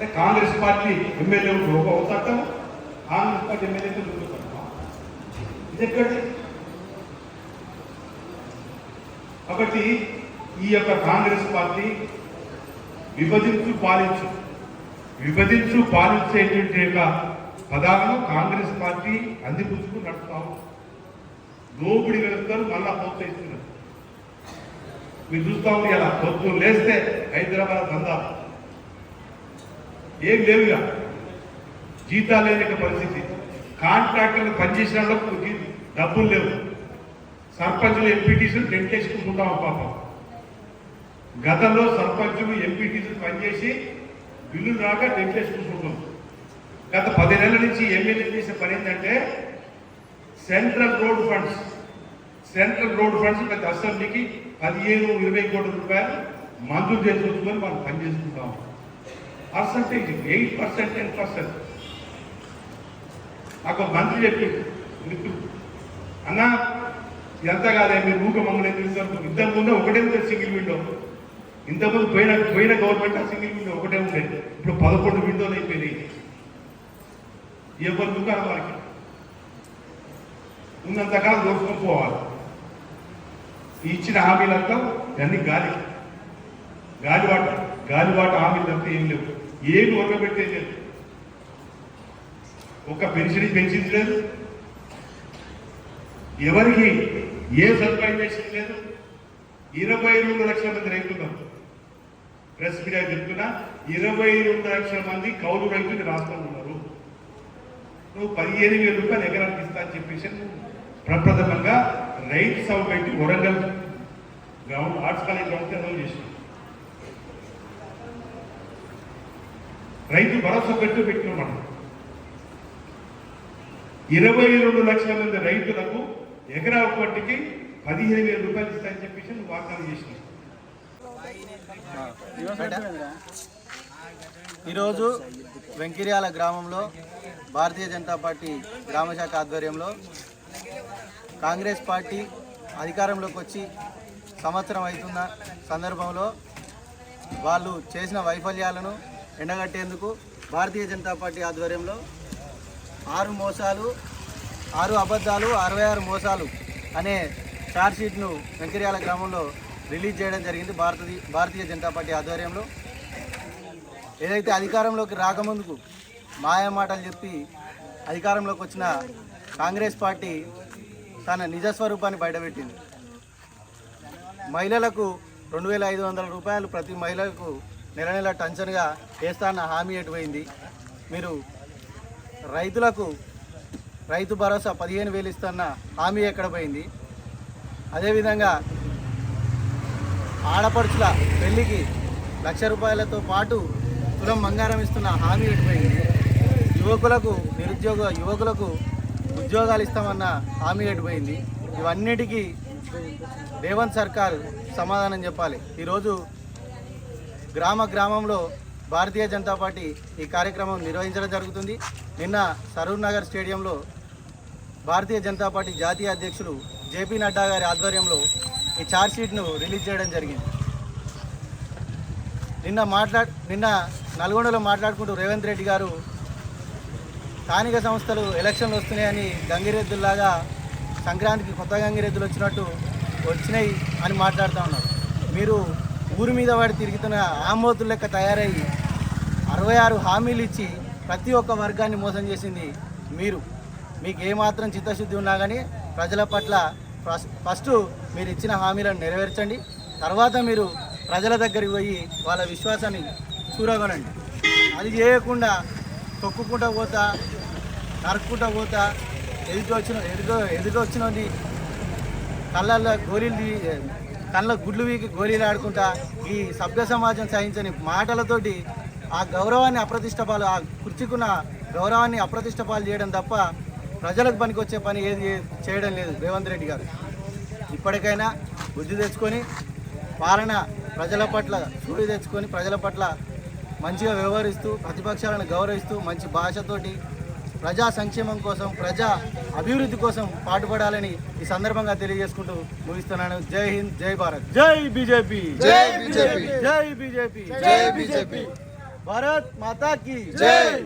అంటే Congress party MLA లోపు అవుతాము కాంగ్రెస్ పార్టీ ఎమ్మెల్యే దొరుకుతామా ఇది కాబట్టి ఈ యొక్క కాంగ్రెస్ పార్టీ విభజించు పాలించు. విభజించు పాలించేటువంటి యొక్క పదాలను కాంగ్రెస్ పార్టీ అందిపుచ్చుకుని నడుపుతాము దోపిడి వెళ్తారు మళ్ళా ప్రోత్సహిస్తున్నారు. మీరు చూస్తా ఉంది అలా పొద్దున్న లేస్తే హైదరాబాద్ అందాలి ఏం లేవుగా జీతాలు లేని పరిస్థితి. కాంట్రాక్టర్లు పనిచేసిన వాళ్ళకు డబ్బులు లేవు. సర్పంచులు ఎంపీటీసులు టెంటేసుకుంటున్నాం పాపం. గతంలో సర్పంచులు ఎంపీటీసులు పనిచేసి బిల్లు రాక టెంటేసుకుంటున్నాం గత పది నెలల నుంచి ఎమ్మెల్యే చేసే పని ఏంటంటే central road funds. Central road funds గత అసెంబ్లీకి పదిహేను ఇరవై కోట్ల రూపాయలు మంజూరు చేసుకుంటుకొని మనం పనిచేసుకుంటాం percentage eight percent ten percent నాకు మంత్రి చెప్పి మిత్రుడు అన్న ఎంత కాదే మీరు ఊక మమ్మల్ని ఎందుకు ఇంతకు ఒకటే ఉంది సింగిల్ విండో. ఇంతకుముందు పోయిన పోయిన గవర్నమెంట్ ఆ సింగిల్ విండో ఒకటే ఉండేది ఇప్పుడు పదకొండు విండోలు అయిపోయినాయి. ఎవరి దుకాణం వారికి? ఉన్నంతకాలం దోచుకొని పోవాలి. ఇచ్చిన హామీలంతా ఇవన్నీ గాలి. గాలి వాటర్ గాలివాట హామీలు తప్ప ఏం లేవు ఏమి ఒరగబెట్టే లేదు. ఒక పెన్షన్ పెంచింది లేదు ఎవరికి ఏ సదుపాయం చేసింది లేదు. ఇరవై రెండు లక్షల మంది రైతులు. ప్రెస్ మీడియా చెప్తున్నా ఇరవై రెండు లక్షల మంది కౌలు రైతులు రాష్ట్రంలో ఉన్నారు. నువ్వు పదిహేను వేల రూపాయలు ఎకరానికి ఇస్తా అని చెప్పేసి ప్రప్రథమంగా రైతు సభ పెట్టి Warangal ground arts college ground అమలు చేసినావు. రైతు భరోసా పెట్టు పెట్టిన మనం. ఇరవై రెండు లక్షల మంది రైతులకు ఎకరా ఒకటికి పదిహేను వేల రూపాయలు ఇస్తాయని చెప్పేసి నువ్వు వాగ్దానం చేసిన ఈరోజు వెంకిర్యాల గ్రామంలో భారతీయ జనతా పార్టీ గ్రామశాఖ ఆధ్వర్యంలో కాంగ్రెస్ పార్టీ అధికారంలోకి వచ్చి సంవత్సరం అవుతున్న సందర్భంలో వాళ్ళు చేసిన వైఫల్యాలను ఎండగట్టేందుకు భారతీయ జనతా పార్టీ ఆధ్వర్యంలో ఆరు మోసాలు ఆరు అబద్ధాలు అరవై ఆరు మోసాలు అనే షీట్ను వెంకర్యాల గ్రామంలో రిలీజ్ చేయడం జరిగింది భారతీయ భారతీయ జనతా పార్టీ ఆధ్వర్యంలో. ఏదైతే అధికారంలోకి రాకముందుకు మాయా మాటలు చెప్పి అధికారంలోకి వచ్చిన కాంగ్రెస్ పార్టీ తన నిజస్వరూపాన్ని బయటపెట్టింది. మహిళలకు రెండు వేల ఐదు వందల రూపాయలు ప్రతి మహిళలకు నెల నెల టెన్షన్గా వేస్తాన్న హామీ ఎటుపోయింది మీరు రైతులకు రైతు భరోసా పదిహేను వేలు ఇస్తున్న హామీ ఎక్కడ పోయింది? అదేవిధంగా ఆడపడుచుల పెళ్ళికి లక్ష రూపాయలతో పాటు తులం బంగారం ఇస్తున్న హామీ ఎటుపోయింది యువకులకు నిరుద్యోగ యువకులకు ఉద్యోగాలు ఇస్తామన్న హామీ ఎటుపోయింది ఇవన్నిటికీ రేవంత్ సర్కార్ సమాధానం చెప్పాలి. ఈరోజు గ్రామ గ్రామంలో భారతీయ జనతా పార్టీ ఈ కార్యక్రమం నిర్వహించడం జరుగుతుంది. నిన్న సరూర్ నగర్ స్టేడియంలో భారతీయ జనతా పార్టీ జాతీయ అధ్యక్షులు జేపీ నడ్డా గారి ఆధ్వర్యంలో ఈ ఛార్జ్షీట్ను రిలీజ్ చేయడం జరిగింది. నిన్న మాట్లా నిన్న నల్గొండలో మాట్లాడుకుంటూ రేవంత్ రెడ్డి గారు స్థానిక సంస్థలు ఎలక్షన్లు వస్తున్నాయని గంగిరెద్దుల్లాగా సంక్రాంతికి కొత్త గంగిరెద్దులు వచ్చినట్టు వచ్చినాయి అని మాట్లాడుతూ ఉన్నారు. మీరు ఊరి మీద వాడి తిరుగుతున్న ఆమోతుల లెక్క తయారయ్యి అరవై ఆరు హామీలు ఇచ్చి ప్రతి ఒక్క వర్గాన్ని మోసం చేసింది మీరు. మీకు ఏమాత్రం చిత్తశుద్ధి ఉన్నా కానీ ప్రజల పట్ల ఫస్ట్ మీరు ఇచ్చిన హామీలను నెరవేర్చండి. తర్వాత మీరు ప్రజల దగ్గరికి పోయి వాళ్ళ విశ్వాసాన్ని చూరగొనండి. అది చేయకుండా తొక్కుకుంటా పోతా నరుక్కుంటా పోతా ఎదుటి వచ్చిన ఎదుట ఎదుటి వచ్చినది కళ్ళల్లో గోళీలు కళ్ళ గుడ్లు వీకి గోళీలు ఆడుకుంటా ఈ సభ్య సమాజం సహించని మాటలతోటి ఆ గౌరవాన్ని అప్రతిష్టపాలు ఆ కుర్చీకున్న గౌరవాన్ని అప్రతిష్టపాలు చేయడం తప్ప ప్రజలకు పనికొచ్చే పని ఏది చేయడం లేదు రేవంత్ రెడ్డి గారు. ఇప్పటికైనా బుద్ధి తెచ్చుకొని పాలన ప్రజల పట్ల చూడి తెచ్చుకొని ప్రజల పట్ల మంచిగా వ్యవహరిస్తూ ప్రతిపక్షాలను గౌరవిస్తూ మంచి భాషతోటి ప్రజా సంక్షేమం కోసం ప్రజా అభివృద్ధి కోసం పాటుపడాలని ఈ సందర్భంగా తెలియజేసుకుంటూ ముగిస్తున్నాను. జై హింద్ జై భారత్. జై బీజేపీ. జై బీజేపీ. జై బీజేపీ. జై బీజేపీ. భారత్ మాతా की జై.